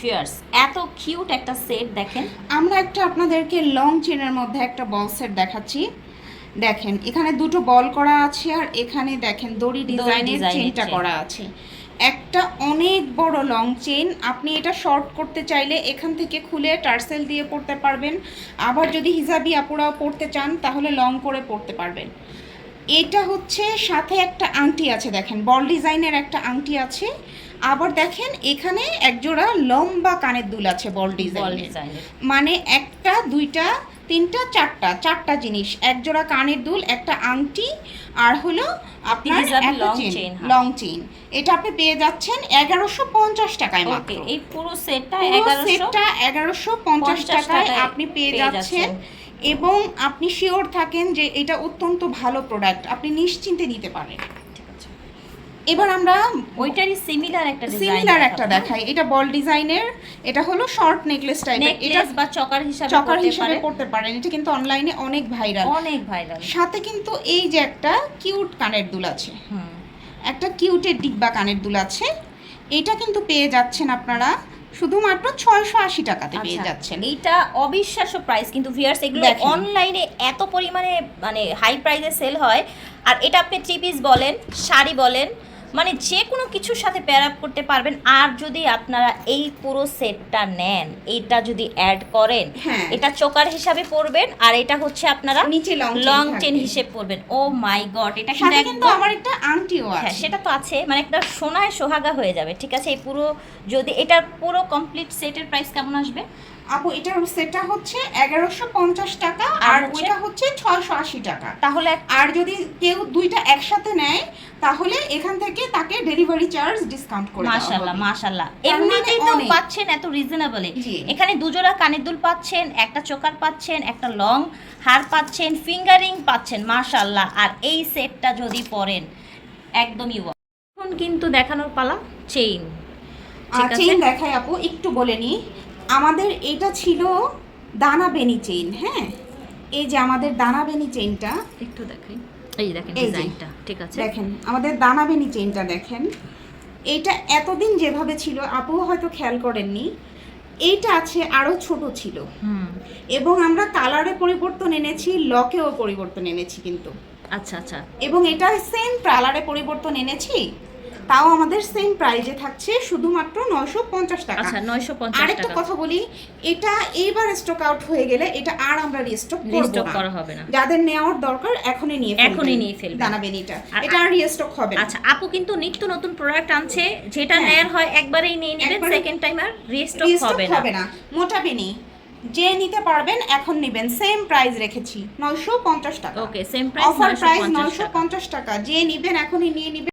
Fierce এত cute একটা set দেখেন। আমরা একটা আপনাদেরকে লং চেনের মধ্যে একটা বল সেট দেখাচ্ছি। দেখেন এখানে দুটো বল করা আছে আর এখানে দেখেন দড়ি ডিজাইনের ডিজাইনের চেনটা করা আছে। একটা অনেক বড় লং চেন আপনি এটা শর্ট করতে চাইলে এখান থেকে খুলে টার্সেল দিয়ে পড়তে পারবেন। আবার যদি হিজাবি আপুরাও পড়তে চান তাহলে লং করে পড়তে পারবেন। এটা হচ্ছে সাথে একটা আংটি আছে দেখেন বল ডিজাইনের একটা আংটি আছে। আবার দেখেন এখানে একজোড়া লম্বা কানের দুল আছে বল ডিজাইনের। মানে একটা দুইটা তিনটা চারটা চারটা জিনিস। একজোড়া কানের দুল একটা আংটি আর হলো আপনার হ্যাঁ। লং চেইন এটা আপনি পেয়ে যাচ্ছেন এগারোশো পঞ্চাশ টাকায় মাত্র। এই পুরো সেটটা সেটটা এগারোশো পঞ্চাশ টাকায় আপনি পেয়ে যাচ্ছেন। এবং আপনি শিওর থাকেন যে এটা অত্যন্ত ভালো প্রোডাক্ট আপনি নিশ্চিন্তে নিতে পারেন। এবার আমরা ওইটারই সিমিলার একটা ডিজাইন সিমিলার একটা দেখাই। এটা বল ডিজাইনের এটা হলো শর্ট নেকলেস টাইপের এটা বা চকার হিসাবে চকার হিসেবে পড়তে পারেন। এটা কিন্তু অনলাইনে অনেক ভাইরাল অনেক ভাইরাল সাথে কিন্তু এই যে একটা কিউট কানের দুল আছে। হুম। একটা কিউটের ডিব্বা কানের দুল আছে। এটা কিন্তু পেয়ে যাচ্ছেন আপনারা শুধুমাত্র ছয়শো আশি টাকাতে পেয়ে আচ্ছা, যাচ্ছেন। এইটা অবিশ্বাস্য প্রাইস কিন্তু ভিউয়ার্স এগুলো অনলাইনে এত পরিমাণে মানে হাই প্রাইসে সেল হয়। আর এটা আপনি থ্রি পিস বলেন শাড়ি বলেন মানে যে কোনো কিছুর সাথে পেয়ার আপ করতে পারবেন। আর যদি আপনারা এই পুরো সেটটা নেন এইটা যদি অ্যাড করেন হ্যাঁ। এটা চোকার হিসাবে পরবেন আর এটা হচ্ছে আপনারা নিচে লং চেন হিসেবে পরবেন। ও মাই গড এটা কিন্তু আমার একটা আংটিও হ্যাঁ আছে। সেটা তো আছে মানে একটা সোনায় সোহাগা হয়ে যাবে ঠিক আছে? এই পুরো যদি এটার পুরো কমপ্লিট সেটের প্রাইস কেমন আসবে? আপু এটার সেটটা হচ্ছে এগারোশো পঞ্চাশ টাকা আর ওইটা হচ্ছে ছয়শো আশি টাকা। তাহলে আর যদি কেউ দুইটা একসাথে নেয় তাহলে এখান থেকে তাকে ডেলিভারি চার্জ ডিসকাউন্ট করে তার মানে এমনিতেই তো পাচ্ছেন এত রিজনেবলে এখানে দুজোড়া কানের দুল পাচ্ছেন একটা চোকার পাচ্ছেন একটা লং হার পাচ্ছেন ফিঙ্গারিং পাচ্ছেন মাশাল্লাহ আর এই সেটটা যদি পরেন একদমই এখন কিন্তু দেখানোর পালা চেইন চেইন দেখাই আপু একটু বলে নিই। আমাদের এটা ছিল দানা বেনি চেইন হ্যাঁ? এই যে আমাদের দানা বেনি চেইনটা একটু দেখাই। এই দেখেন ডিজাইনটা ঠিক আছে? দেখেন আমাদের দানা বেনি চেইনটা দেখেন। এইটা এতদিন যেভাবে ছিল আপু হয়তো খেয়াল করেননি এইটা আছে আরও ছোট ছিল। হুম। এবং আমরা কালারে পরিবর্তন এনেছি লকেও পরিবর্তন এনেছি কিন্তু। আচ্ছা আচ্ছা। এবং এটা সেম কালারে পরিবর্তন এনেছি তাও আমাদের সেম প্রাইজে থাকছে শুধুমাত্র নয়শো পঞ্চাশ টাকা। আচ্ছা নয়শো পঞ্চাশ আরেকটা কথা বলি এটা এইবার স্টক আউট হয়ে গেলে এটা আর আমরা রিস্টক রিস্টক করা হবে না। যাদের নেওয়ার দরকার এখনই নিয়ে এখনই নিয়ে। দানা বেনিটা। আর- এটা আর রিস্টক হবে আচ্ছা আপু কিন্তু নিত্য নতুন প্রোডাক্ট আনছে যেটা হ্যাঁ। নেয়ার হয় একবারেই নিয়ে নেবেন সেকেন্ড টাইম আর রিস্টক হবে না। হবে না। মোটা বেনি যে নিতে পারবেন এখন নেবেন। সেম প্রাইস রেখেছি নয়শো পঞ্চাশ টাকা। Okay same price offer price নয়শো পঞ্চাশ টাকা। যে নিবেন এখনই নিয়ে নিবেন।